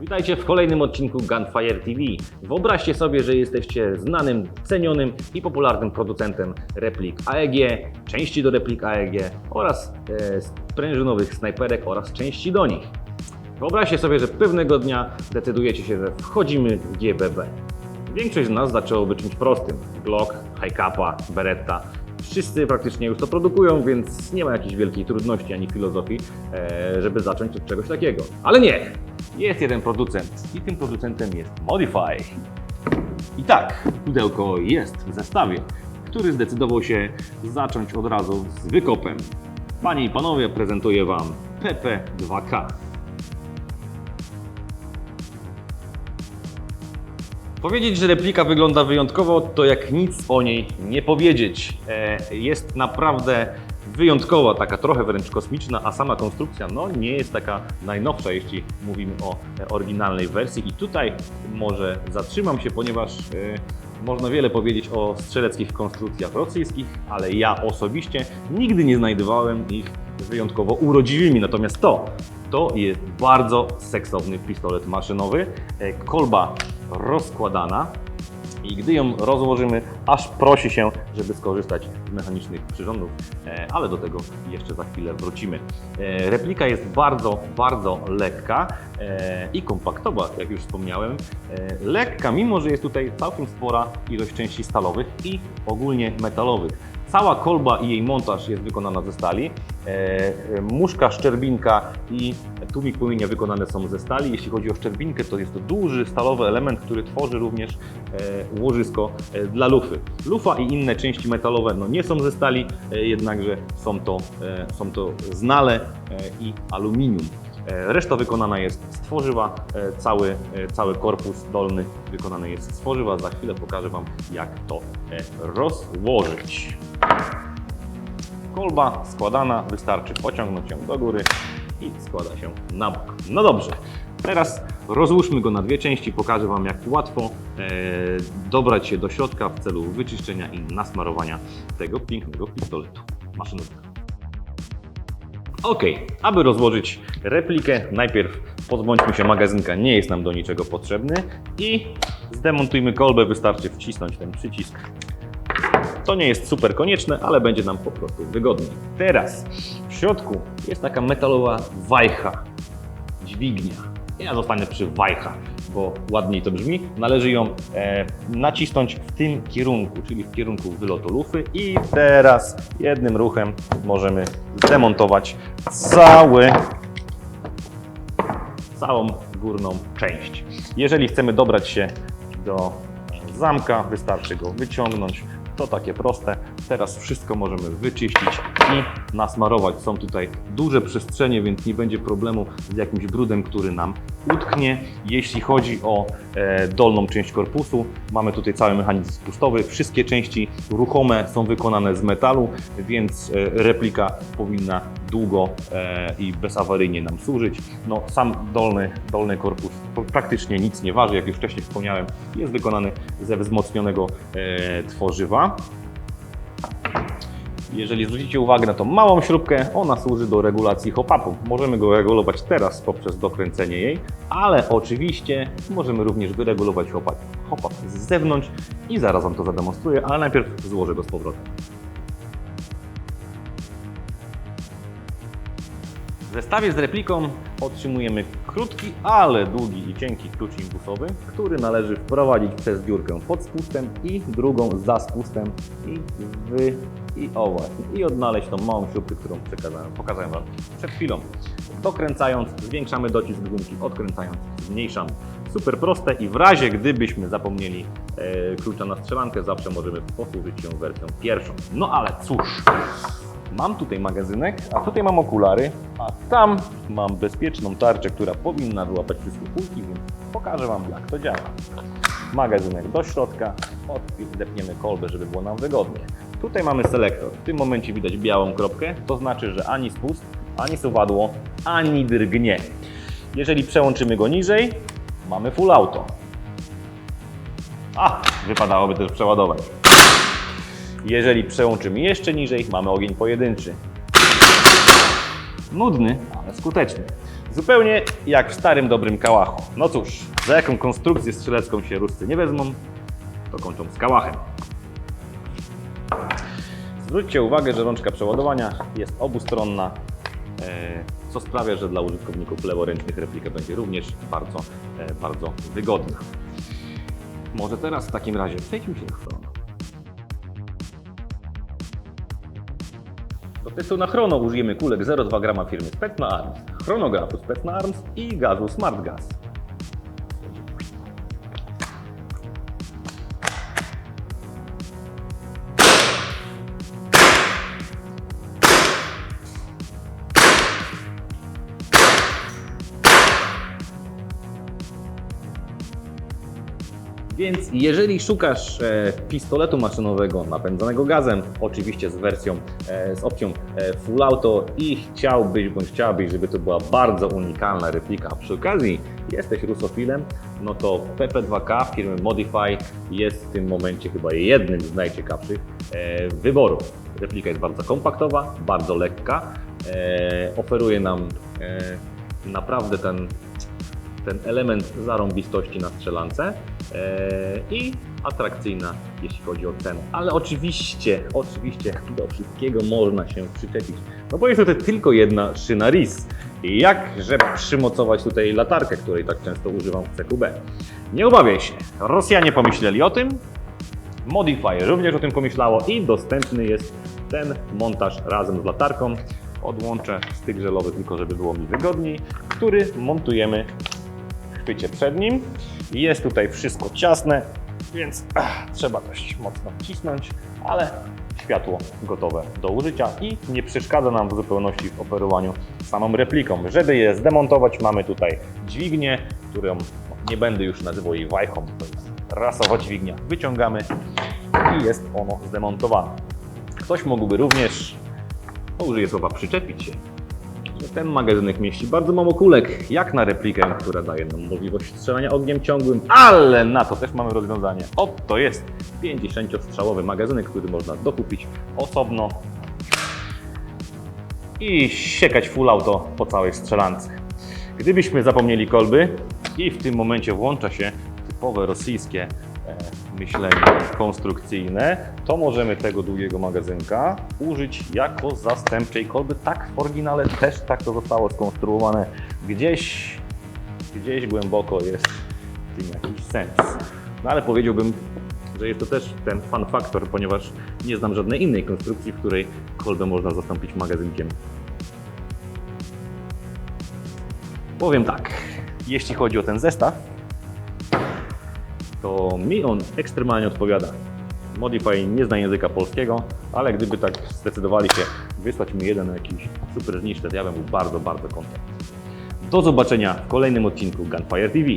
Witajcie w kolejnym odcinku Gunfire TV. Wyobraźcie sobie, że jesteście znanym, cenionym i popularnym producentem replik AEG, części do replik AEG oraz e, sprężynowych snajperek oraz części do nich. Wyobraźcie sobie, że pewnego dnia decydujecie się, że wchodzimy w GBB. Większość z nas zaczęłoby czymś prostym. Glock, Hi-Capa, Beretta. Wszyscy praktycznie już to produkują, więc nie ma jakiejś wielkiej trudności ani filozofii, e, żeby zacząć od czegoś takiego. Ale nie! Jest jeden producent i tym producentem jest Modify. I tak, pudełko jest w zestawie, który zdecydował się zacząć od razu z wykopem. Panie i panowie, prezentuję Wam PP2K. Powiedzieć, że replika wygląda wyjątkowo, to jak nic o niej nie powiedzieć. E, Jest naprawdę wyjątkowa, taka trochę wręcz kosmiczna, a sama konstrukcja no, nie jest taka najnowsza, jeśli mówimy o e, oryginalnej wersji. I tutaj może zatrzymam się, ponieważ e, można wiele powiedzieć o strzeleckich konstrukcjach rosyjskich, ale ja osobiście nigdy nie znajdowałem ich wyjątkowo urodziwymi. Natomiast to, to jest bardzo seksowny pistolet maszynowy. E, Kolba rozkładana i gdy ją rozłożymy, aż prosi się, żeby skorzystać z mechanicznych przyrządów, e, ale do tego jeszcze za chwilę wrócimy. E, Replika jest bardzo, bardzo lekka e, i kompaktowa, jak już wspomniałem. Lekka, mimo że jest tutaj całkiem spora ilość części stalowych i ogólnie metalowych. Cała kolba i jej montaż jest wykonana ze stali. Muszka, szczerbinka i tłumik płomienia wykonane są ze stali. Jeśli chodzi o szczerbinkę, to jest to duży stalowy element, który tworzy również e, łożysko e, dla lufy. Lufa i inne części metalowe no, nie są ze stali, e, jednakże są to, są to znale i aluminium. Reszta wykonana jest z tworzywa, cały, cały korpus dolny wykonany jest z tworzywa. Za chwilę pokażę Wam, jak to rozłożyć. Kolba składana, wystarczy pociągnąć ją do góry i składa się na bok. No dobrze, teraz rozłóżmy go na dwie części, pokażę Wam jak łatwo e, dobrać się do środka w celu wyczyszczenia i nasmarowania tego pięknego pistoletu maszynowego. Ok, aby rozłożyć replikę, najpierw pozbądźmy się magazynka, nie jest nam do niczego potrzebny i zdemontujmy kolbę, wystarczy wcisnąć ten przycisk. To nie jest super konieczne, ale będzie nam po prostu wygodniej. Teraz w środku jest taka metalowa wajcha, dźwignia. Ja zostanę przy wajcha, bo ładniej to brzmi. Należy ją e, nacisnąć w tym kierunku, czyli w kierunku wylotu lufy i teraz jednym ruchem możemy zdemontować cały całą górną część. Jeżeli chcemy dobrać się do zamka, wystarczy go wyciągnąć. To takie proste. Teraz wszystko możemy wyczyścić i nasmarować. Są tutaj duże przestrzenie, więc nie będzie problemu z jakimś brudem, który nam utknie. Jeśli chodzi o e, dolną część korpusu, mamy tutaj cały mechanizm spustowy. Wszystkie części ruchome są wykonane z metalu, więc e, replika powinna długo e, i bezawaryjnie nam służyć. No, sam dolny, dolny korpus praktycznie nic nie waży, jak już wcześniej wspomniałem, jest wykonany ze wzmocnionego e, tworzywa. Jeżeli zwrócicie uwagę na tą małą śrubkę, ona służy do regulacji hop-upu. Możemy go regulować teraz poprzez dokręcenie jej, ale oczywiście możemy również wyregulować hop-up hop z zewnątrz i zaraz Wam to zademonstruję, ale najpierw złożę go z powrotem. W zestawie z repliką otrzymujemy krótki, ale długi i cienki klucz impusowy, który należy wprowadzić przez dziurkę pod spustem i drugą za spustem i wy i o właśnie, i odnaleźć tą małą śrubkę, którą pokazałem Wam przed chwilą. Dokręcając, zwiększamy docisk gumki, odkręcając, zmniejszamy. Super proste i w razie gdybyśmy zapomnieli e, klucza na strzelankę, zawsze możemy posłużyć się wersją pierwszą. No ale cóż, Mam tutaj magazynek, a tutaj mam okulary, a tam mam bezpieczną tarczę, która powinna wyłapać wszystkie kulki, więc pokażę Wam jak to działa. Magazynek do środka, odepniemy kolbę, żeby było nam wygodnie. Tutaj mamy selektor. W tym momencie widać białą kropkę, to znaczy, że ani spust, ani suwadło, ani drgnie. Jeżeli przełączymy go niżej, mamy full auto. A, wypadałoby też przeładować. Jeżeli przełączymy jeszcze niżej, mamy ogień pojedynczy. Nudny, ale skuteczny. Zupełnie jak w starym dobrym kałachu. No cóż, za jaką konstrukcję strzelecką się Ruscy nie wezmą, to kończą z kałachem. Zwróćcie uwagę, że rączka przeładowania jest obustronna, e, co sprawia, że dla użytkowników leworęcznych replika będzie również bardzo, e, bardzo wygodna. Może teraz w takim razie przejdźmy się na chrono. Do testu na chrono użyjemy kulek 0,2 g firmy Specna Arms, chronografu Specna Arms i gazu Smart Gas. Więc jeżeli szukasz e, pistoletu maszynowego napędzanego gazem, oczywiście z wersją, e, z opcją e, full auto i chciałbyś bądź chciałabyś, żeby to była bardzo unikalna replika, a przy okazji jesteś rusofilem, no to PP2K firmy Modify jest w tym momencie chyba jednym z najciekawszych wyborów. Replika jest bardzo kompaktowa, bardzo lekka, oferuje nam naprawdę ten ten element zarąbistości na strzelance e, i atrakcyjna, jeśli chodzi o cenę. Ale oczywiście, oczywiście do wszystkiego można się przyczepić, no bo jest tutaj tylko jedna szyna RIS. Jakże przymocować tutaj latarkę, której tak często używam w CQB? Nie obawiaj się, Rosjanie pomyśleli o tym, Modify również o tym pomyślało i dostępny jest ten montaż razem z latarką. Odłączę styk żelowy tylko, żeby było mi wygodniej, który montujemy chwycie przednim. Jest tutaj wszystko ciasne, więc ach, trzeba dość mocno wcisnąć, ale światło gotowe do użycia i nie przeszkadza nam w zupełności w operowaniu samą repliką. Żeby je zdemontować, mamy tutaj dźwignię, którą nie będę już nazywał jej wajchą, to jest rasowa dźwignia. Wyciągamy i jest ono zdemontowane. Ktoś mógłby również, użyję słowa przyczepić się, ten magazynek mieści bardzo mało kulek, jak na replikę, która daje nam możliwość strzelania ogniem ciągłym, ale na to też mamy rozwiązanie. Oto jest 50-strzałowy magazynek, który można dokupić osobno i siekać full auto po całej strzelance. Gdybyśmy zapomnieli kolby i w tym momencie włącza się typowe rosyjskie myślenie konstrukcyjne, to możemy tego długiego magazynka użyć jako zastępczej kolby. Tak w oryginale też tak to zostało skonstruowane. Gdzieś, gdzieś głęboko jest w tym jakiś sens. No ale powiedziałbym, że jest to też ten fun factor, ponieważ nie znam żadnej innej konstrukcji, w której kolbę można zastąpić magazynkiem Powiem tak, jeśli chodzi o ten zestaw, to mi on ekstremalnie odpowiada. Modify nie zna języka polskiego, ale gdyby tak zdecydowali się wysłać mi jeden jakiś super zniszcz, to ja bym był bardzo, bardzo kontent. Do zobaczenia w kolejnym odcinku Gunfire TV.